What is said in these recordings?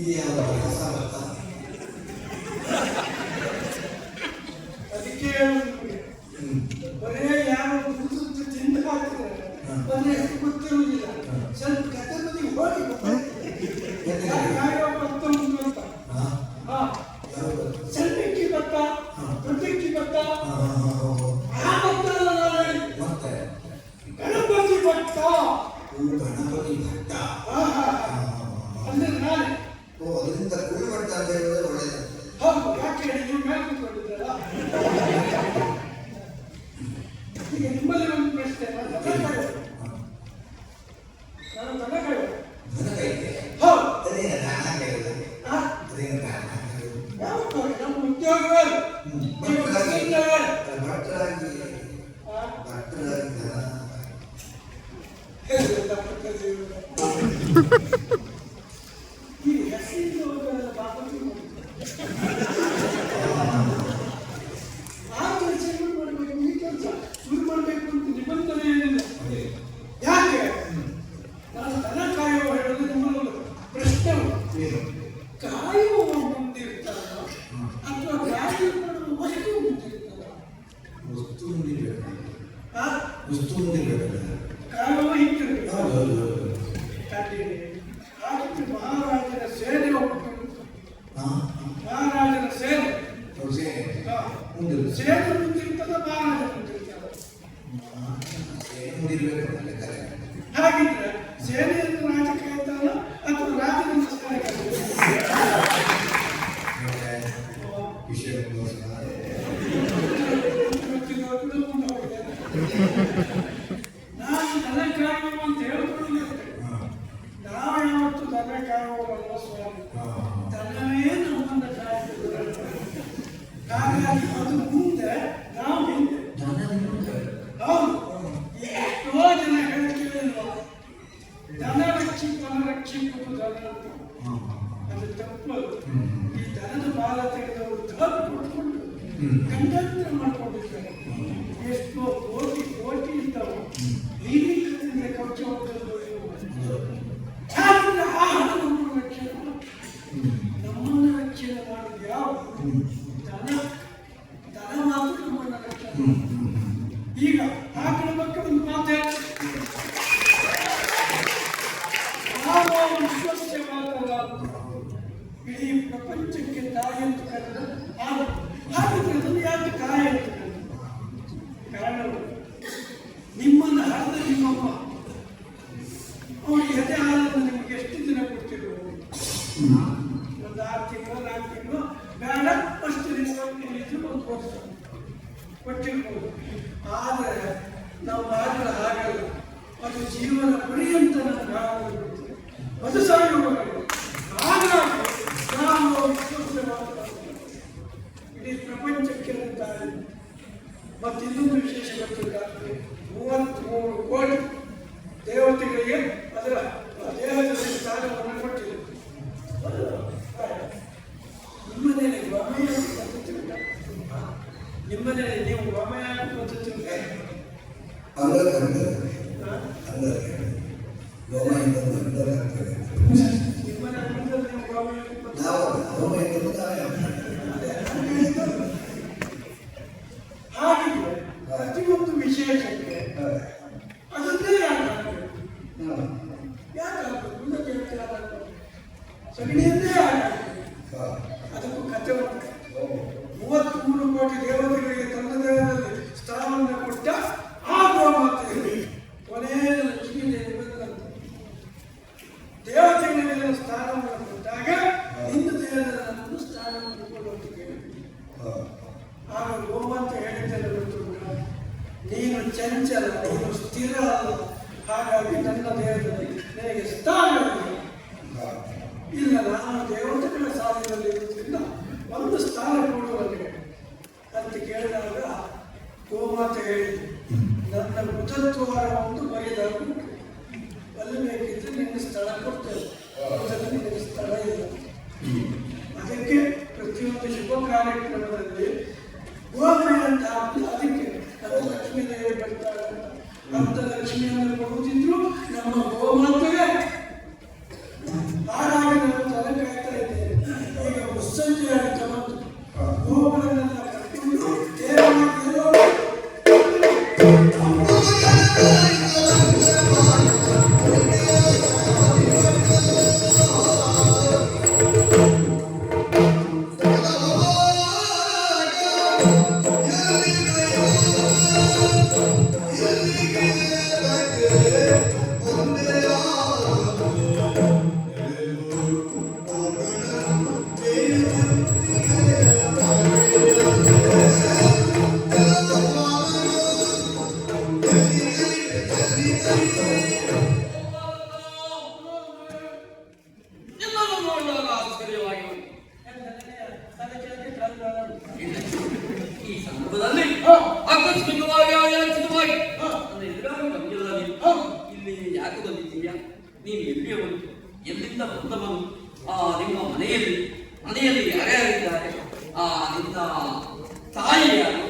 一定要把它上班。ちょっと待って。Oh. ವಿಶ್ವಸ್ಯ ಮಾತ್ರವಾದ ಇಡೀ ಪ್ರಪಂಚಕ್ಕೆ ತಾಯಿ ಅಂತ ಕರೆದ ಹಾಗೆ ಹಾಗೆ ಯಾಕೆ ತಾಯಿ ಮತ್ತು ಇನ್ನೊಂದು ವಿಶೇಷ ಮೂವತ್ತು ಮೂವತ್ತ್ಮೂರು ಕೋಟಿ ದೇವತೆಗಳಿಗೆ ಅದರ ದೇಹದಲ್ಲಿ ಸ್ಥಾನವನ್ನು ಕೊಟ್ಟಿದೆ. ನಿಮ್ಮನೇಲಿ ವಮಯ ಪದ್ಧತಿಯಿಂದ ನೀವು ವಮಯ ಪದ್ಧತಿಯಿಂದ ಅವರ ಮೂವತ್ಮೂರು ಕೋಟಿ ದೇವತೆ 打野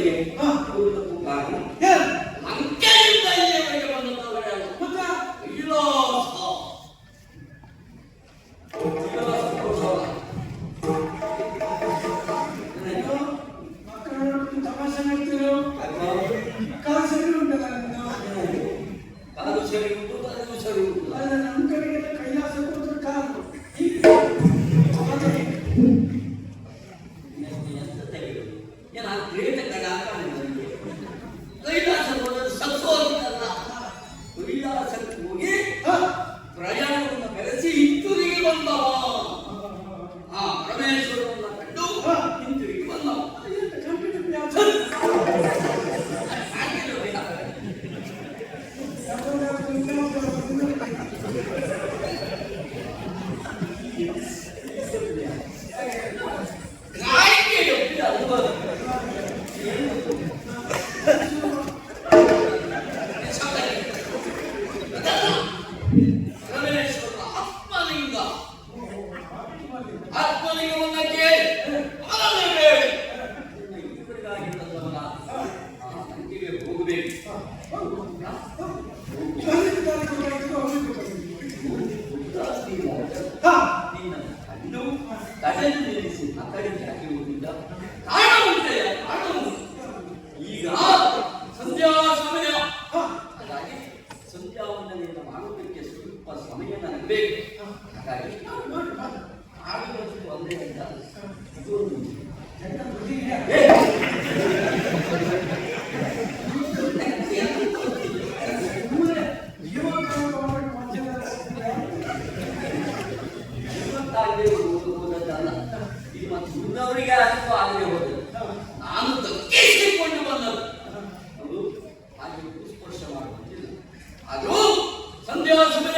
William, é. ah, puta. É, financial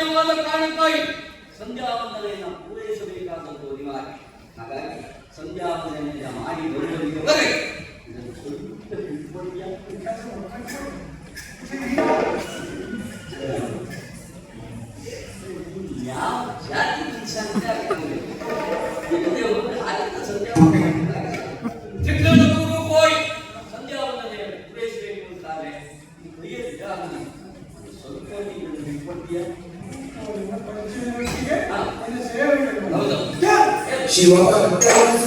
ಎಂಬುದರ ಕಾರಣಕ್ಕಾಗಿ ಸಂಧ್ಯಾ ವಂದನೆಯನ್ನು ಪೂರೈಸಬೇಕಾದಂಥ ಅನಿವಾರ್ಯ ಹಾಗಾಗಿ ಸಂಧ್ಯಾ ವಂದನೆಯ ಮಾಡಿ ಬರುವವರೆಗೆ ಇದನ್ನು ಸ್ವಲ್ಪ ಯಾವ ಜಾತಿ ಸಂಧ್ಯಾ ಸಂಧ್ಯಾ しわ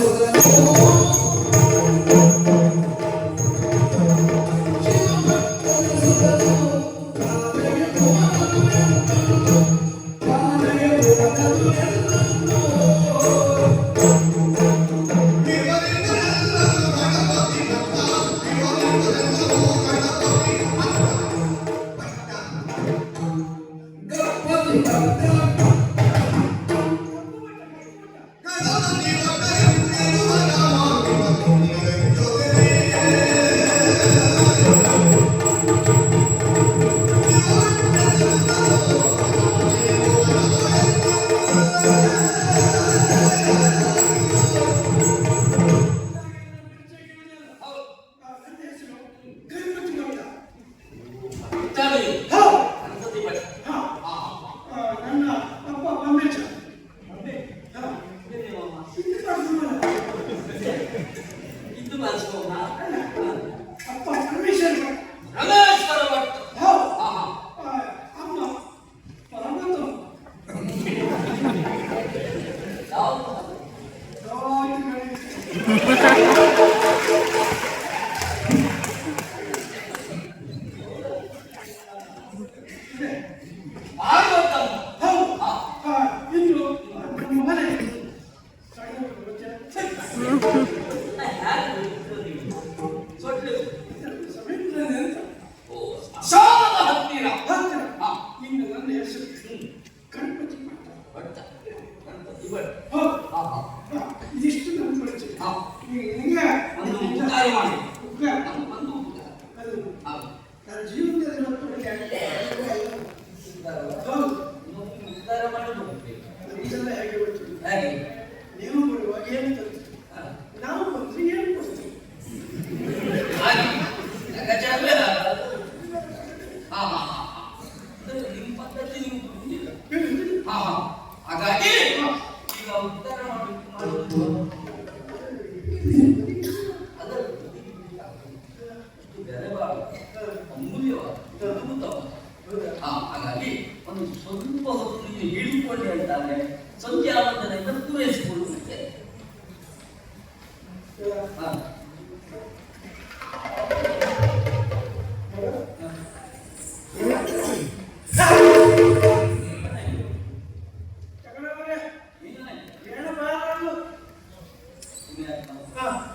啊，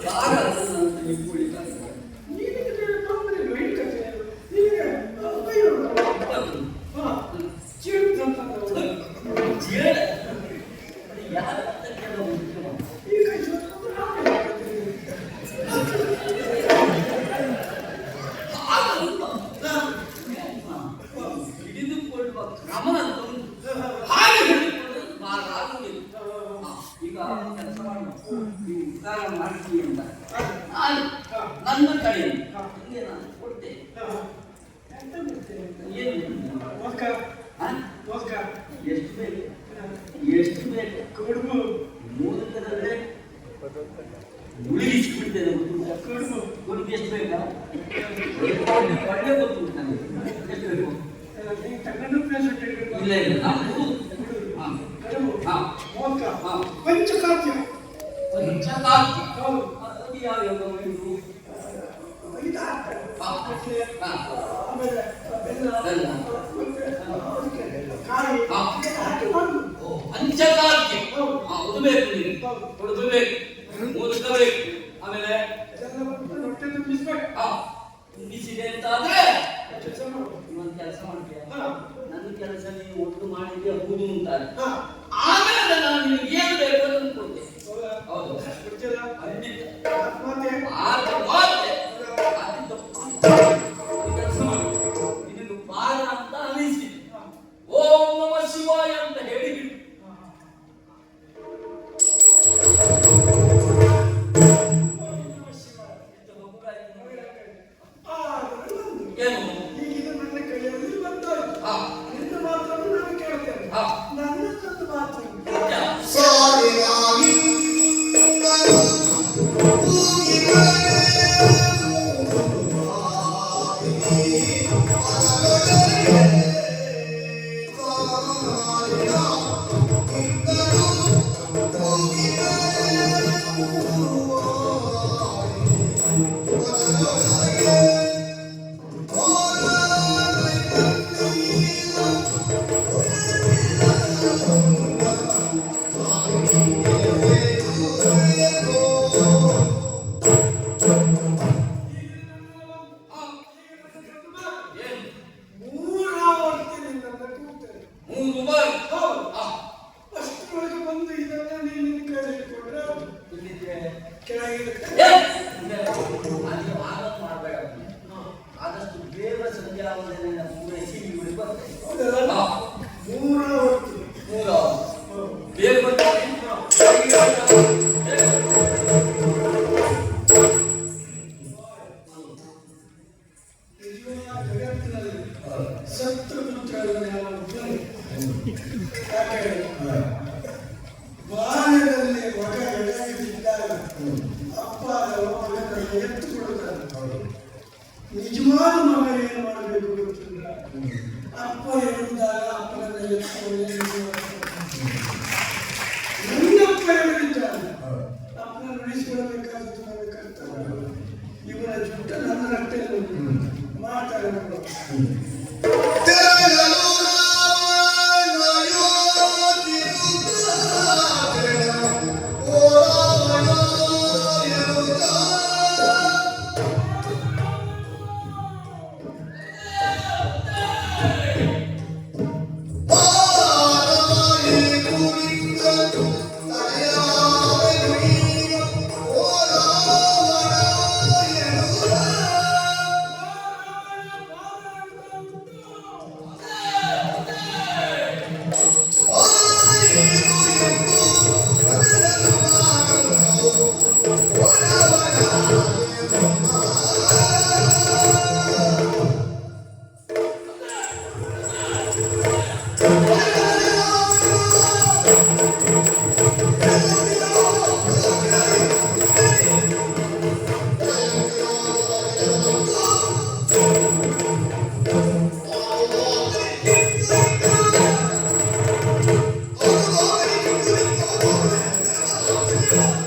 那个。 끓으면 물이 됐어요. 원래 먹고 있다는 Música Club.